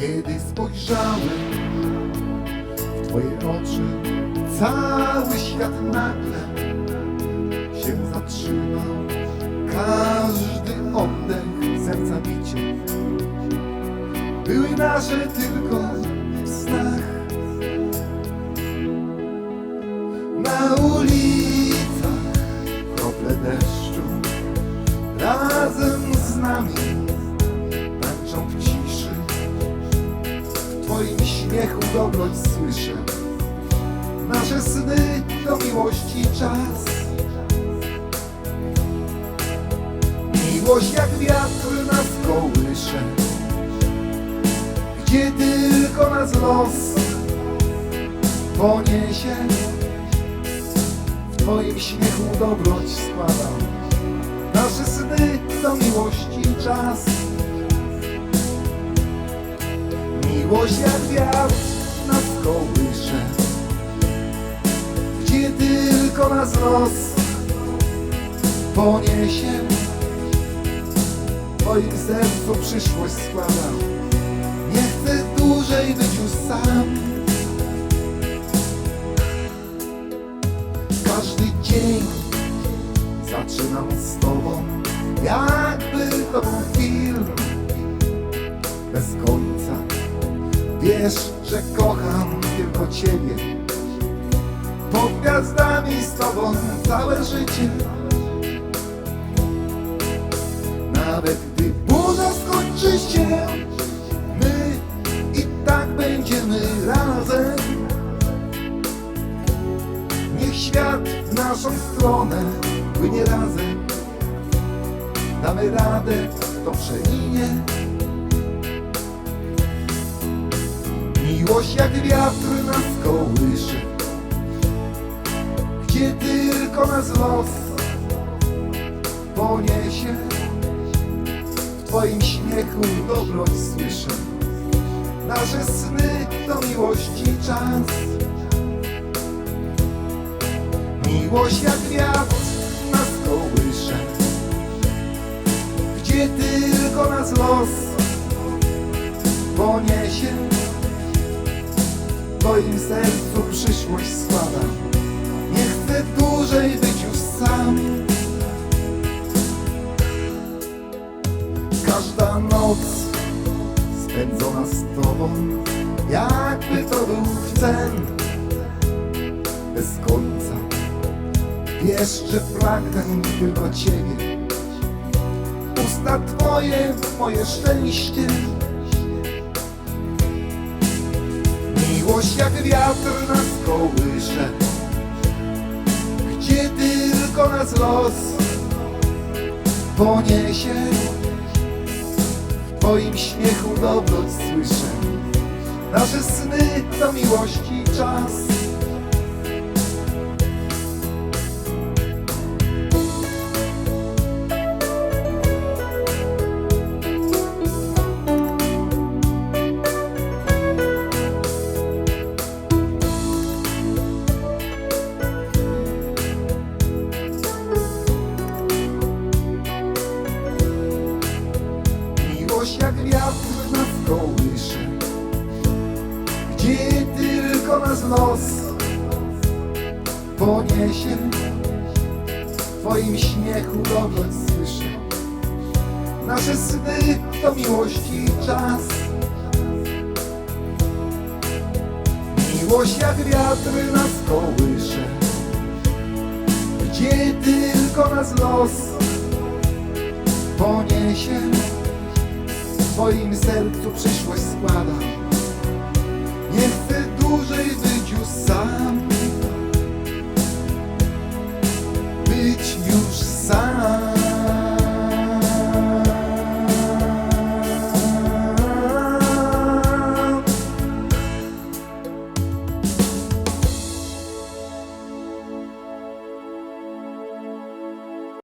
Kiedy spojrzałem w Twoje oczy, cały świat nagle się zatrzymał. Każdy oddech serca bicie były nasze tylko w snach. Na ulicach krople deszczu razem z nami śmiechu dobroć słyszę. Nasze sny to miłości czas. Miłość jak wiatr nas kołysze. Gdzie tylko nas los poniesie. W Twoim śmiechu dobroć składam. Nasze sny to miłości czas. Miłość jak wiatr nas kołysze Gdzie tylko nas los poniesie W Twoim sercu przyszłość składam Nie chcę dłużej być już sam. Każdy dzień zaczynam z Tobą Jakby to był film. Bez końca Wiesz, że kocham tylko Ciebie. Pod gwiazdami z Tobą całe życie. Nawet gdy burza skończy się My i tak będziemy razem. Niech świat w naszą stronę płynie razem. Damy radę, to przeminie Miłość jak wiatr nas kołysze Gdzie tylko nas los poniesie W Twoim śmiechu dobroć słyszę. Nasze sny to miłości czas. Miłość jak wiatr w Twoim sercu przyszłość składam Nie chcę dłużej być już sam. Każda noc spędzona z Tobą Jakby to był sen. Bez końca Wiesz, że pragnę tylko Ciebie. Usta Twoje, moje szczęście Miłość jak wiatr nas kołysze. Gdzie tylko nas los poniesie W Twoim śmiechu dobroć słyszę. Nasze sny to miłości czas Gdzie tylko nas los poniesie W Twoim śmiechu dobroć słyszę. Nasze sny to miłości czas. Miłość jak wiatr nas kołysze Gdzie tylko nas los poniesie w Twoim sercu przyszłość składam